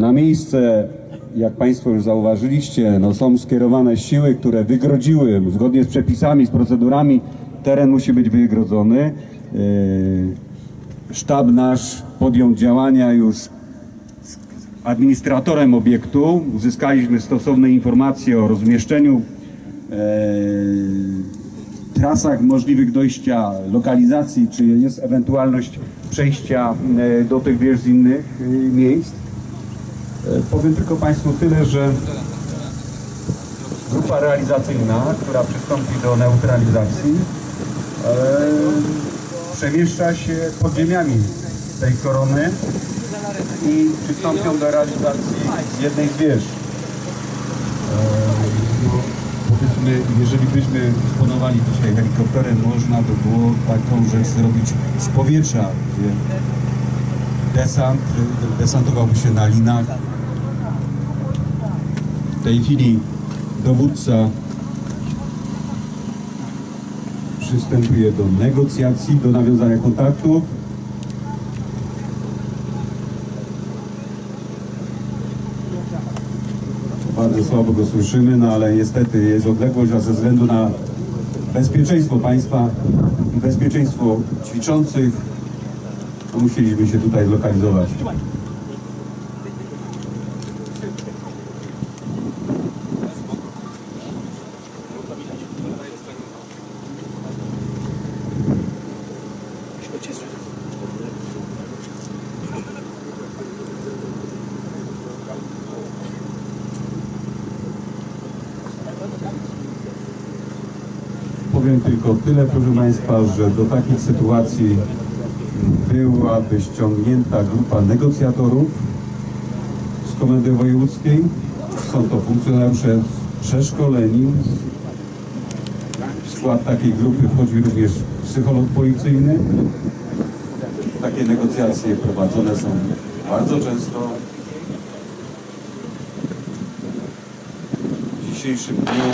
Na miejsce, jak Państwo już zauważyliście, no są skierowane siły, które wygrodziły, zgodnie z przepisami, z procedurami, teren musi być wygrodzony. Yy, Sztab nasz podjął działania już z administratorem obiektu. Uzyskaliśmy stosowne informacje o rozmieszczeniu, yy, trasach możliwych dojścia, lokalizacji, czy jest ewentualność przejścia yy, do tych wież z innych miejsc. E, Powiem tylko Państwu tyle, że grupa realizacyjna, która przystąpi do neutralizacji, e, przemieszcza się podziemiami tej korony i przystąpią do realizacji jednej z wież. E, no, Powiedzmy, jeżeli byśmy dysponowali dzisiaj helikopterem, można by było taką rzecz zrobić z powietrza, gdzie desant desantowałby się na linach, tej chwili dowódca przystępuje do negocjacji, do nawiązania kontaktów. Bardzo słabo go słyszymy, no ale niestety jest odległość, a ze względu na bezpieczeństwo państwa i bezpieczeństwo ćwiczących musieliśmy się tutaj zlokalizować. Powiem tylko tyle, proszę Państwa, że do takich sytuacji byłaby ściągnięta grupa negocjatorów z Komendy Wojewódzkiej. Są to funkcjonariusze przeszkoleni. W skład takiej grupy wchodzi również psycholog policyjny. Takie negocjacje prowadzone są bardzo często. W dzisiejszym dniu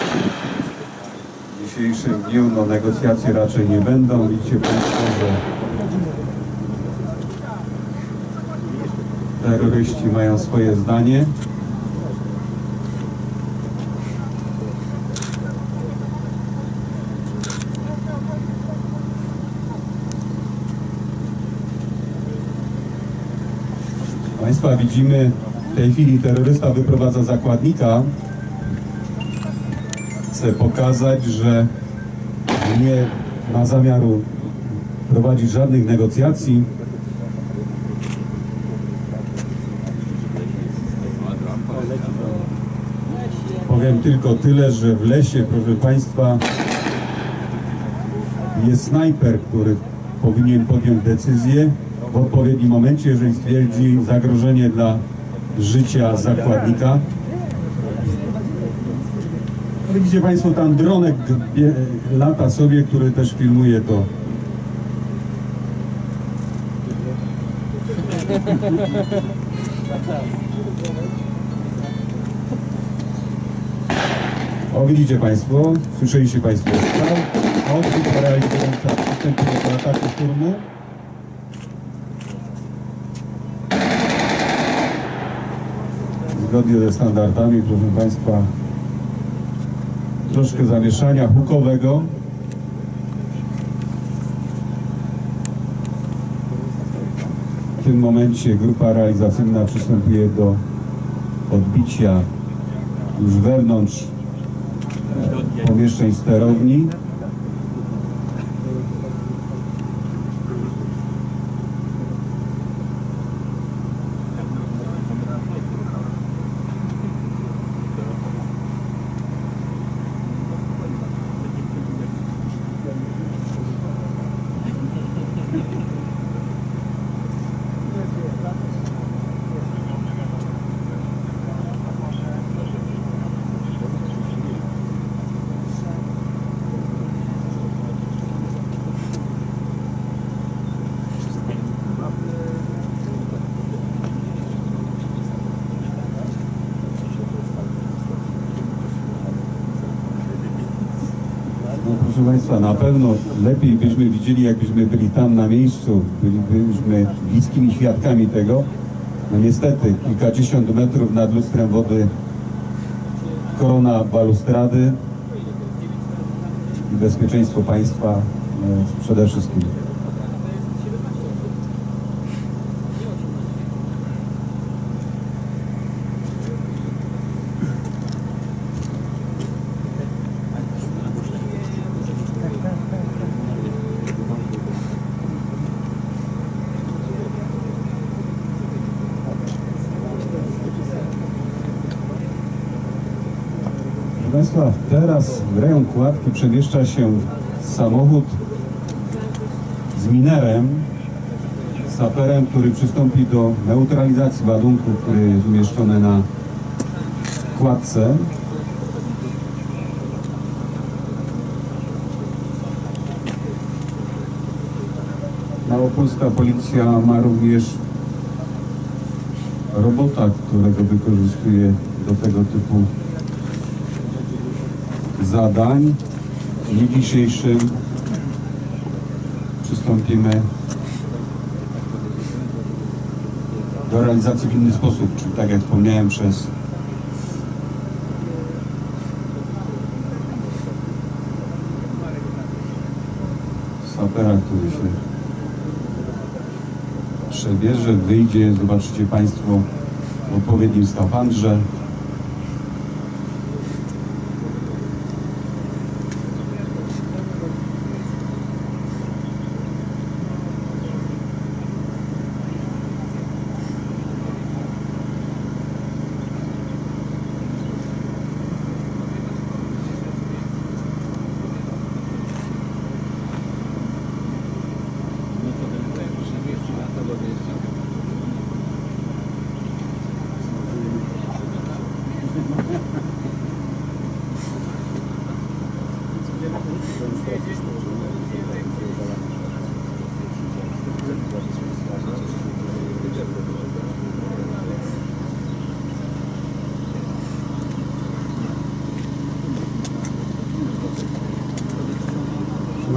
dzisiejszym dniu no, negocjacje raczej nie będą. Widzicie Państwo, że terroryści mają swoje zdanie. Państwa widzimy w tej chwili terrorysta wyprowadza zakładnika. Pokazać, że nie ma zamiaru prowadzić żadnych negocjacji. Powiem tylko tyle, że w lesie, proszę Państwa, jest snajper, który powinien podjąć decyzję w odpowiednim momencie, jeżeli stwierdzi zagrożenie dla życia zakładnika. Widzicie Państwo, tam dronek lata sobie, który też filmuje to. O, widzicie Państwo, słyszeliście Państwo strzał. O, grupa realizująca przystępuje do ataku szturmu. Zgodnie ze standardami, proszę Państwa, troszkę zamieszania hukowego. W tym momencie grupa realizacyjna przystępuje do odbicia już wewnątrz e, pomieszczeń sterowni. No proszę Państwa, na pewno lepiej byśmy widzieli, jakbyśmy byli tam na miejscu, bylibyśmy bliskimi świadkami tego, No niestety, kilkadziesiąt metrów nad lustrem wody korona balustrady i bezpieczeństwo państwa e, przede wszystkim. Proszę Państwa, teraz w rejon kładki przemieszcza się samochód z minerem, saperem, który przystąpi do neutralizacji ładunku, który jest umieszczony na kładce. Małopolska policja ma również robota, którego wykorzystuje do tego typu zadań. W dniu dzisiejszym przystąpimy do realizacji w inny sposób, czyli tak jak wspomniałem przez sapera, który się przebierze, wyjdzie, zobaczycie Państwo w odpowiednim skafandrze.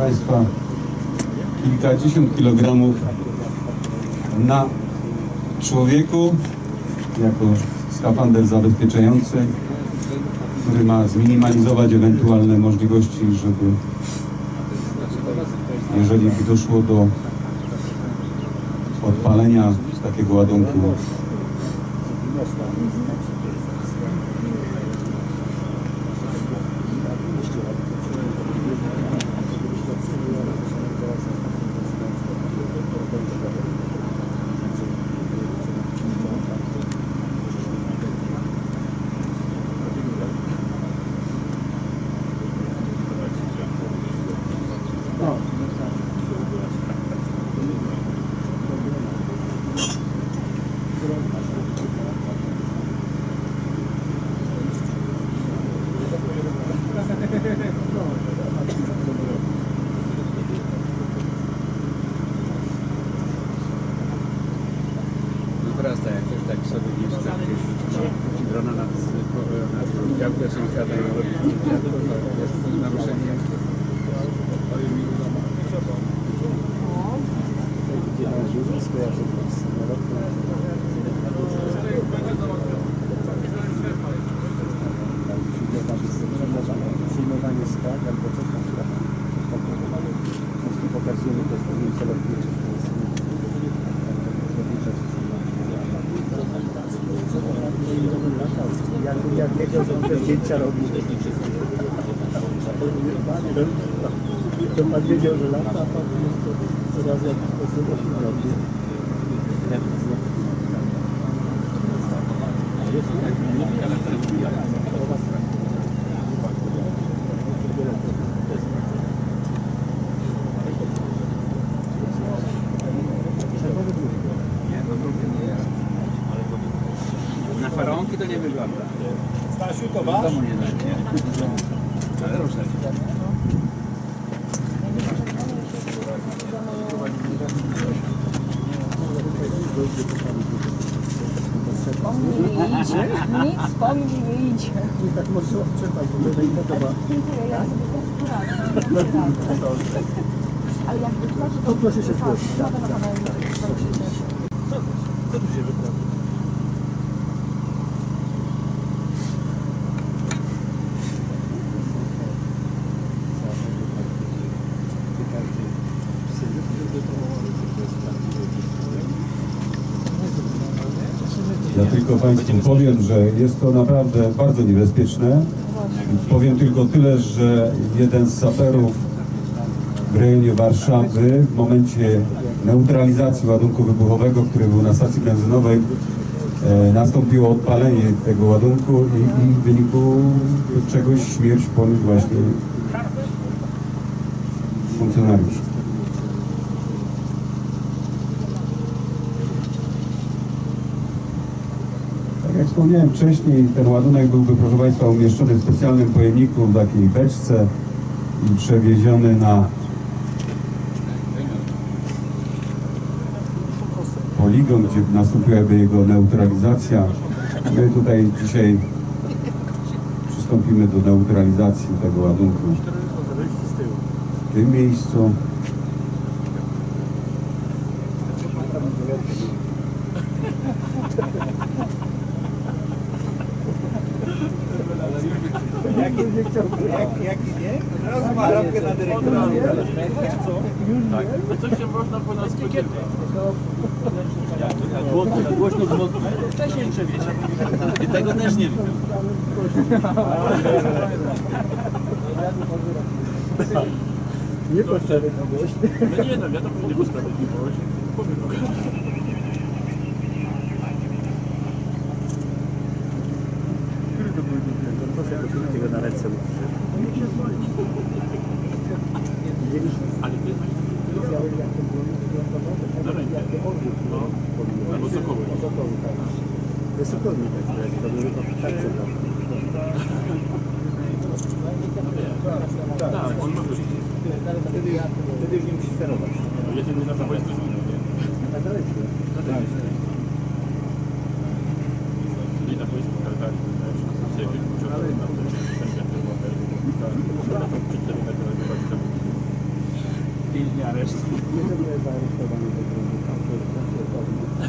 Państwa, kilkadziesiąt kilogramów na człowieku jako skafander zabezpieczający, który ma zminimalizować ewentualne możliwości, żeby jeżeli by doszło do odpalenia takiego ładunku, No teraz tak, jak tak sobie gdzieś tam gdzieś drona nad, nad działkę sąsiada i robi zdjęcia, to jest naruszenie Przyjmowanie skarg albo coś na przykład pokazujemy to w pewnym celowniczy jak, jak wiedział, że on te zdjęcia robi. To pan wiedział, że lata, a pan to raz w proszę się zgłosić. Co się wyprawia? Ja tylko Państwu powiem, że jest to naprawdę bardzo niebezpieczne. Powiem tylko tyle, że jeden z saperów w rejonie Warszawy w momencie neutralizacji ładunku wybuchowego, który był na stacji benzynowej, e, nastąpiło odpalenie tego ładunku i, i w wyniku czegoś śmierć poniósł właśnie funkcjonariusz. Tak jak wspomniałem wcześniej, ten ładunek byłby, proszę Państwa, umieszczony w specjalnym pojemniku, w takiej beczce i przewieziony na poligon, gdzie nastąpiłaby jego neutralizacja. My tutaj dzisiaj przystąpimy do neutralizacji tego ładunku. W tym miejscu. I tego też nie wiem. Nie potrzebny gość. No nie no, wiadomo, że nie było sprawiedliwość. Powiem Który to był drugi? To się do drugiego na ręce Ale to jest na rękę. コソコム。コソな。で、ソコムみたい。なやつが、ブルー。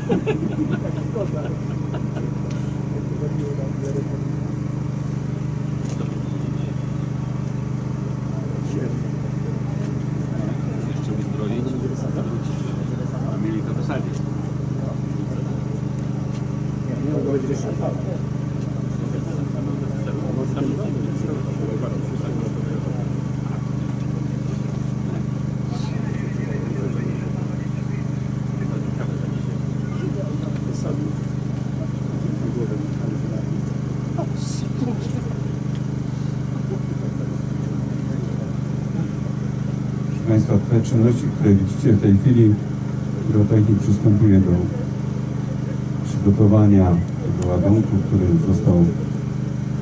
Szkoda. Jeszcze uzbroić, zawrócić. A mieli to wysadzić. Nie mogło być wysadzone. Proszę Państwa, te czynności, które widzicie w tej chwili, pirotechnik przystępuje do przygotowania tego ładunku, który został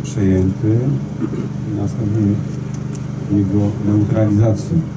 przejęty i następnie jego neutralizacji.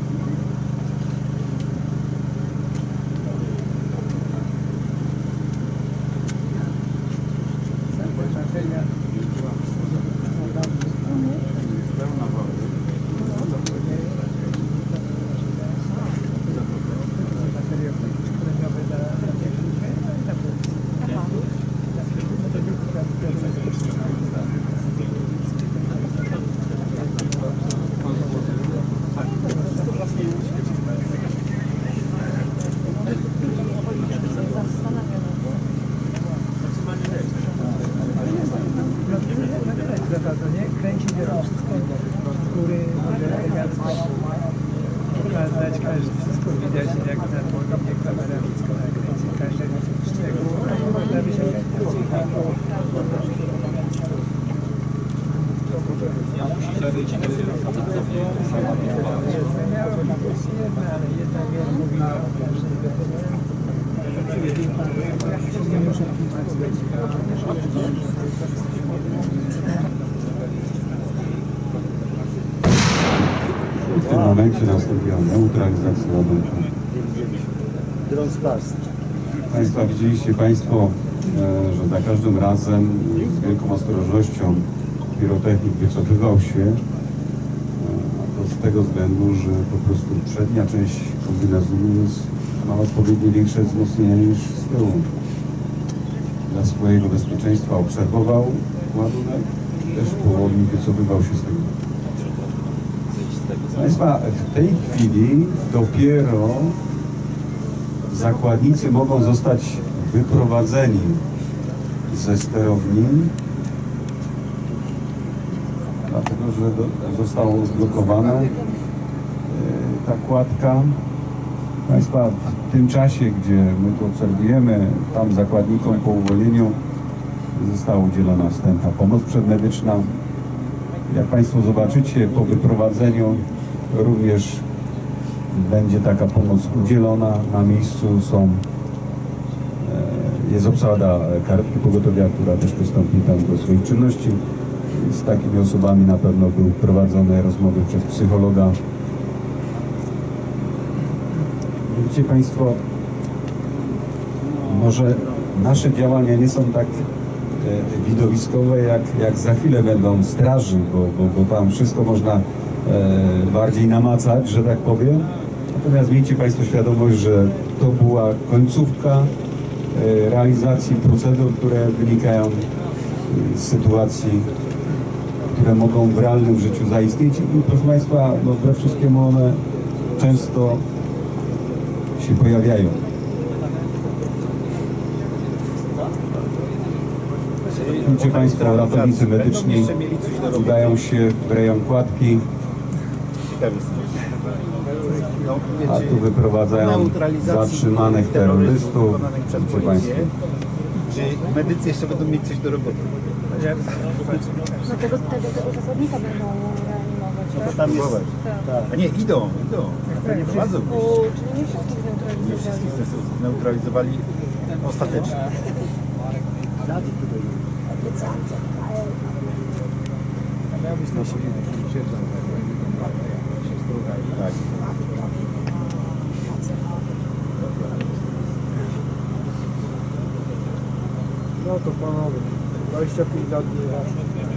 Zapraszanie, kręci biorą wszystko z góry, elegancko pokazać, każdy, wszystko widać jak na dłoni, kamera wszystko nakręci, każdy szczegół, żeby się Miało być jedna, ale jednak jak mówiła o każdej nie muszę I w tym momencie nastąpiła neutralizacja ładunku. Dron. Państwa, widzieliście Państwo, e, że za każdym razem z wielką ostrożnością pirotechnik wycofywał się. E, to z tego względu, że po prostu przednia część kombinezonu jest, ma odpowiednio większe wzmocnienia niż z tyłu. Dla swojego bezpieczeństwa obserwował ładunek, też powoli wycofywał się z tego. Proszę Państwa, w tej chwili dopiero zakładnicy mogą zostać wyprowadzeni ze sterowni, dlatego że do, zostało zblokowane e, ta kładka. Państwa, w tym czasie, gdzie my to obserwujemy, tam zakładnikom po uwolnieniu została udzielona wstępna pomoc przedmedyczna. Jak Państwo zobaczycie, po wyprowadzeniu również będzie taka pomoc udzielona. Na miejscu są, e, jest obsada karetki pogotowia, która też przystąpi tam do swoich czynności. Z takimi osobami na pewno były prowadzone rozmowy przez psychologa. Widzicie Państwo, może nasze działania nie są tak e, widowiskowe, jak, jak za chwilę będą straży, bo, bo, bo tam wszystko można e, bardziej namacać, że tak powiem. Natomiast miejcie Państwo świadomość, że to była końcówka e, realizacji procedur, które wynikają e, z sytuacji, które mogą w realnym życiu zaistnieć i proszę Państwa, no, we wszystkiemu one często się pojawiają. Widzicie Państwo, ratownicy medyczni udają się w rejon kładki, a tu wyprowadzają zatrzymanych terrorystów. Widzicie. Państwo. Czy medycy jeszcze będą mieć coś do roboty? No tego, tego, tego zakładnika będą reanimować, tak? Tam jest, Tak. a nie, idą, idą. Nie prowadzą. O, czyli nie wszystkich Nie neutralizowali. wszystkich neutralizowali ostatecznie. Tak. No to panowie, 25 lat nie.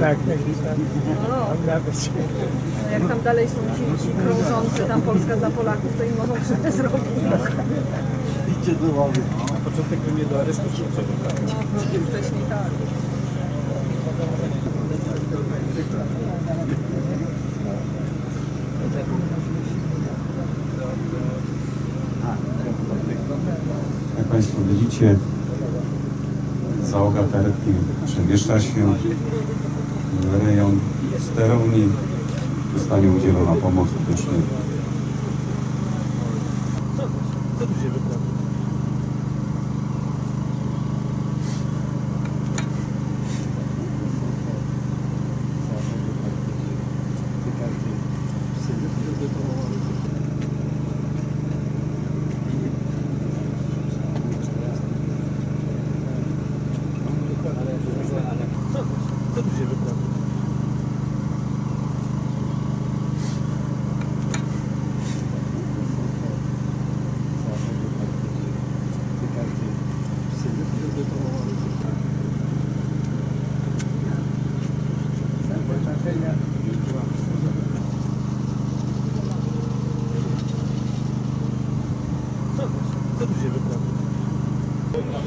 tak, tak, tak. No, Tam nawet się. a jak tam dalej są ci, ci krążący, tam Polska dla Polaków, to im mogą krzywdę zrobić. Na początek by mnie do aresztu śledczego. No, wcześniej tak. Jak Państwo widzicie, załoga karetki przemieszcza się rejon sterowni. Zostanie udzielona pomoc medyczna. Co tu się wyprawia? Co tu się wyprawia? Co tu się wyprawia?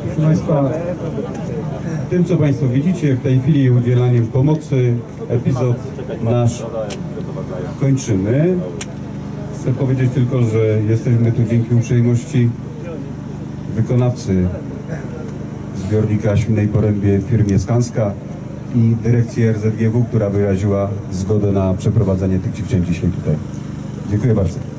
Proszę Państwa, tym co Państwo widzicie w tej chwili udzielaniem pomocy, epizod nasz kończymy. Chcę powiedzieć tylko, że jesteśmy tu dzięki uprzejmości wykonawcy zbiornika Świnnej Porębie w firmie Skanska i dyrekcji RZGW, która wyraziła zgodę na przeprowadzenie tych ćwiczeń dzisiaj tutaj. Dziękuję bardzo.